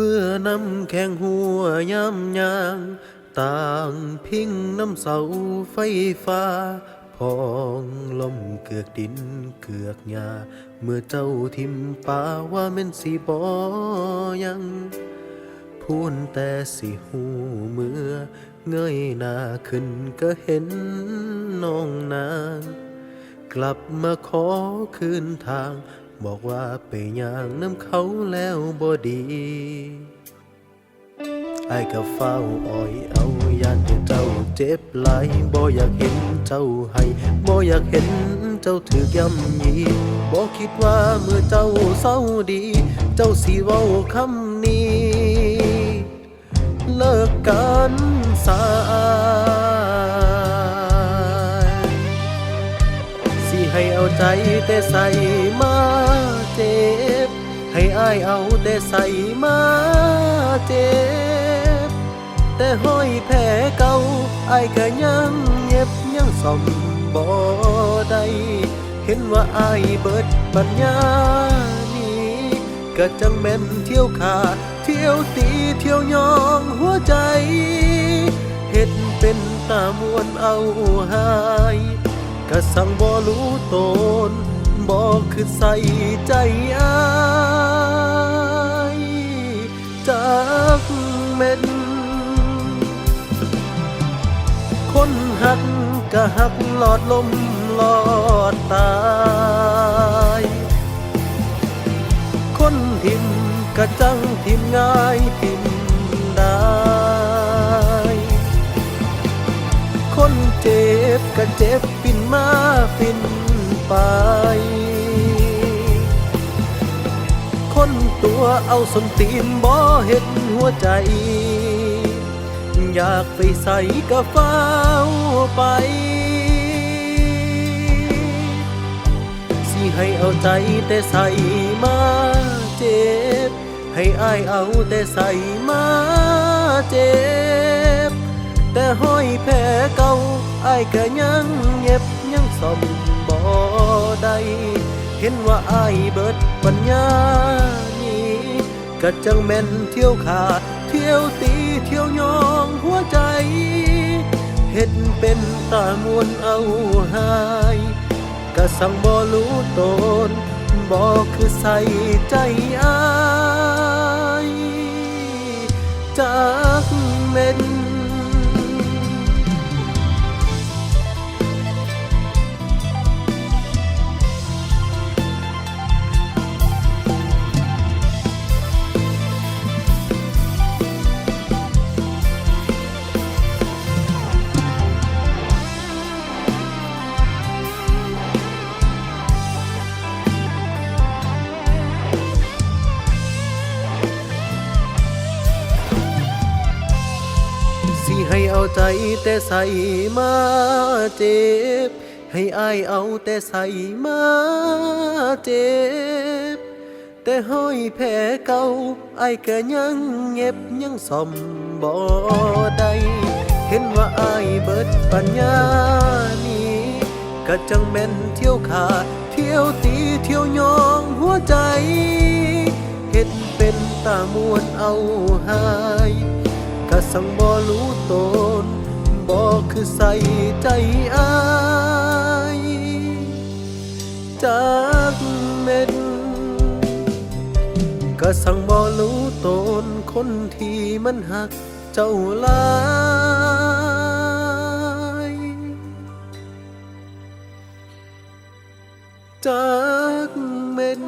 ฟือน้ำแข็งหัวยำยาง ต่างพิงน้ำเสาไฟฟ้า พองลมเกือกดินเกือกหญ้าเมื่อเจ้าทิมป่าว่าแม่นสิบอยังพูนแต่สิหูเมื่อ เงยหน้าขึ้นก็เห็นน้องนาง กลับมาขอคืนทาง บอกว่าไปย่างน้ำเขาแล้วบ่ดีไอ้ายก็เฝ้าอ้อยเอายานให้เจ้าเจ็บหลายบ่อยากเห็นเจ้าให้บ่อยากเห็นเจ้าถือกย่ำยีบ่คิดว่าเมื่อเจ้าเศร้าดี เจ้าสิเว้าคำนี้ แต่ใส่มาเจ็บ ให้อายเอาแต่ใส่มาเจ็บ แต่ห้อยแผลเก่าอายก็ยังเย็บยังซ่อมบ่ได้เห็นว่าอายเบิดปัญญานี้ก็จังแม่นเที่ยวขาเที่ยวตีเที่ยวยองหัวใจเฮ็ดเป็นตามวนเอาหาย ก็สั่งบ่รู้ตนบ่คือใส่ใจอายจากเม็ดคนหักก็หักหลอดลมหลอดตายคนทิมก็จังทิมง่ายทิมได้ เจ็บก็เจ็บปินมาปินไป คนตัวเอาสนตีนบ่เห็นหัวใจ อยากไปใส่กระเฝ้าไป สิให้เอาใจแต่ใส่มาเจ็บ ให้อายเอาแต่ใส่มาเจ็บ แต่ห้อยแผลเก่า อายก็ยังเย็บยังซ่อมบ่ได้เห็นว่าอายเบิดปัญญานี้ก็จังแม่นเที่ยวขาด เที่ยวตีเที่ยวยองหัวใจเฮ็ดเป็นตามวนเอาหายก็สั่งบ่รู้ตนบ่คือใส่ใจอายจากเม็น ให้เอาใจแต่ใส่มาเจ็บ ให้อายเอาแต่ใส่มาเจ็บ แต่ห้อยแผลเก่าอายก็ยังเงียบยังซ่อมบ่ได้เห็นว่าอายเบิดปัญญานี้ก็จังแม่นเที่ยวขาเที่ยวตีเที่ยวยองหัวใจเฮ็ดเป็นตามวนเอาหาย สั่งบ่รู้ตนบ่คือใส่ใจอายจากเม็ดก็สั่งบ่รู้ตนคนที่มันหักเจ้าลายจากเม็ด